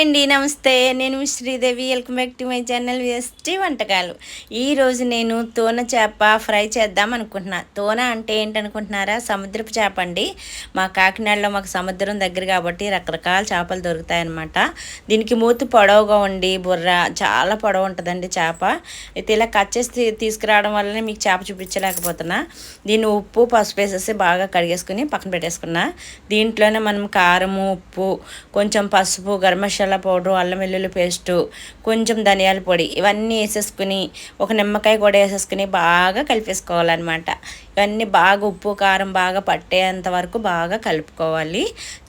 అండి నమస్తే. నేను Sridevi. Welcome back to my channel VST వంటకాలు. ఈరోజు నేను తోన చేప ఫ్రై చేద్దాం అనుకుంటున్నా. తోన అంటే ఏంటనుకుంటున్నారా? సముద్రపు చేప అండి. మా కాకినాడలో మాకు సముద్రం దగ్గర కాబట్టి రకరకాల చేపలు దొరుకుతాయన్నమాట. దీనికి మూతి పొడవుగా ఉండి బుర్ర చాలా పొడవు ఉంటుందండి చేప. అయితే ఇలా కట్ చేసి తీసుకురావడం వల్లనే మీకు చేప చూపించలేకపోతున్నా. దీన్ని ఉప్పు పసుపు వేసేసి బాగా కడిగేసుకుని పక్కన పెట్టేసుకున్నా. దీంట్లోనే మనం కారము ఉప్పు కొంచెం పసుపు గరం మసాలా పౌడరు అల్లం వెల్లుల్లి పేస్టు కొంచెం ధనియాల పొడి ఇవన్నీ వేసేసుకుని ఒక నిమ్మకాయ కూడా వేసేసుకుని బాగా కలిపేసుకోవాలన్నమాట. ఇవన్నీ బాగా ఉప్పు కారం బాగా పట్టేంత వరకు బాగా కలుపుకోవాలి.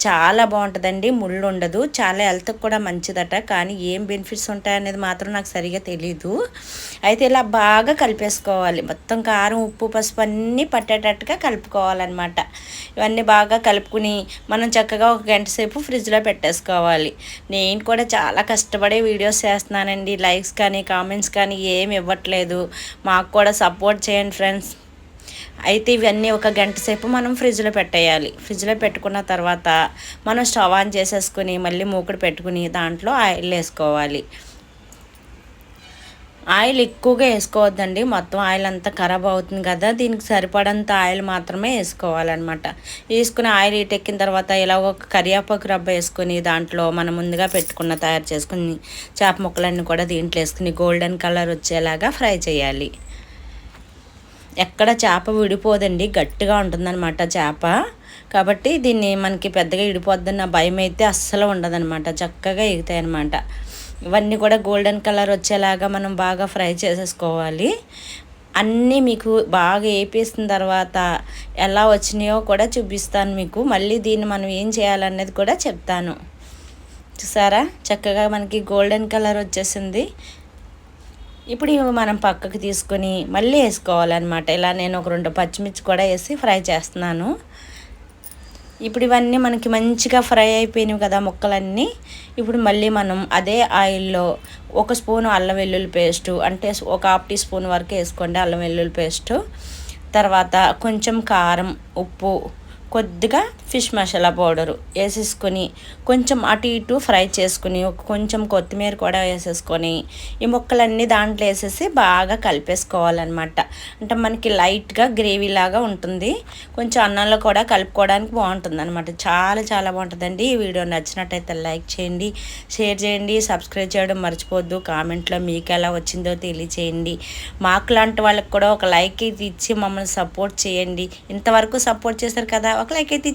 చాలా బాగుంటుందండి ముళ్ళు ఉండదు. చాలా హెల్త్కి కూడా మంచిదట కానీ ఏం బెనిఫిట్స్ ఉంటాయనేది మాత్రం నాకు సరిగా తెలీదు. అయితే ఇలా బాగా కలిపేసుకోవాలి. మొత్తం కారం ఉప్పు పసుపు అన్నీ పట్టేటట్టుగా కలుపుకోవాలన్నమాట. ఇవన్నీ బాగా కలుపుకుని మనం చక్కగా ఒక గంట సేపు ఫ్రిడ్జ్లో పెట్టేసుకోవాలి. నేను నేను కూడా చాలా కష్టపడే వీడియోస్ చేస్తున్నానండి. లైక్స్ కానీ కామెంట్స్ కానీ ఏమి ఇవ్వట్లేదు. మాకు కూడా సపోర్ట్ చేయండి ఫ్రెండ్స్. అయితే ఇవన్నీ ఒక గంట సేపు మనం ఫ్రిడ్జ్లో పెట్టేయాలి. ఫ్రిడ్జ్లో పెట్టుకున్న తర్వాత మనం స్టవ్ ఆన్ చేసేసుకుని మళ్ళీ మూకుడు పెట్టుకుని దాంట్లో ఆయిల్ వేసుకోవాలి. ఆయిల్ ఎక్కువగా వేసుకోవద్దండి. మొత్తం ఆయిల్ అంతా ఖరాబ్ అవుతుంది కదా దీనికి సరిపడంత ఆయిల్ మాత్రమే వేసుకోవాలన్నమాట. వేసుకుని ఆయిల్ ఎక్కిన తర్వాత ఇలా ఒక కరియాపాకు రబ్బ వేసుకొని దాంట్లో మనం ముందుగా పెట్టుకున్న తయారు చేసుకుని చేప ముక్కలన్నీ కూడా దీంట్లో వేసుకుని గోల్డెన్ కలర్ వచ్చేలాగా ఫ్రై చేయాలి. ఎక్కడ చేప విడిపోదండి గట్టిగా ఉంటుందన్నమాట చేప. కాబట్టి దీన్ని మనకి పెద్దగా విడిపోద్దన్న భయం అయితే అస్సలు ఉండదన్నమాట. చక్కగా ఎగుతాయి అనమాట ఇవన్నీ కూడా గోల్డెన్ కలర్ వచ్చేలాగా మనం బాగా ఫ్రై చేసేసుకోవాలి. అన్నీ మీకు బాగా వేపేసిన తర్వాత ఎలా వచ్చినాయో కూడా చూపిస్తాను మీకు. మళ్ళీ దీన్ని మనం ఏం చేయాలనేది కూడా చెప్తాను. చూసారా? చక్కగా మనకి గోల్డెన్ కలర్ వచ్చేసింది. ఇప్పుడు ఇవి మనం పక్కకు తీసుకొని మళ్ళీ వేసుకోవాలన్నమాట. ఇలా నేను ఒక రెండు పచ్చిమిర్చి కూడా వేసి ఫ్రై చేస్తున్నాను. ఇప్పుడు ఇవన్నీ మనకి మంచిగా ఫ్రై అయిపోయినవి కదా ముక్కలన్నీ. ఇప్పుడు మళ్ళీ మనం అదే ఆయిల్లో ఒక స్పూన్ అల్లం వెల్లుల్లి పేస్టు అంటే ఒక హాఫ్ టీ స్పూన్ వరకు వేసుకోండి అల్లం వెల్లుల్లి పేస్టు. తర్వాత కొంచెం కారం ఉప్పు కొద్దిగా ఫిష్ మసాలా పౌడరు వేసేసుకొని కొంచెం అటు ఇటు ఫ్రై చేసుకుని కొంచెం కొత్తిమీర కూడా వేసేసుకొని ఈ ముక్కలన్నీ దాంట్లో వేసేసి బాగా కలిపేసుకోవాలన్నమాట. అంటే మనకి లైట్గా గ్రేవీ లాగా ఉంటుంది. కొంచెం అన్నంలో కూడా కలుపుకోవడానికి బాగుంటుంది అనమాట చాలా చాలా బాగుంటుందండి. ఈ వీడియో నచ్చినట్టయితే లైక్ చేయండి షేర్ చేయండి సబ్స్క్రైబ్ చేయడం మర్చిపోవద్దు కామెంట్లో మీకు ఎలా వచ్చిందో తెలియచేయండి. మాకు లాంటి వాళ్ళకి కూడా ఒక లైక్ ఇచ్చి మమ్మల్ని సపోర్ట్ చేయండి. ఇంతవరకు సపోర్ట్ చేశారు కదా ఒక లైక్ అయితే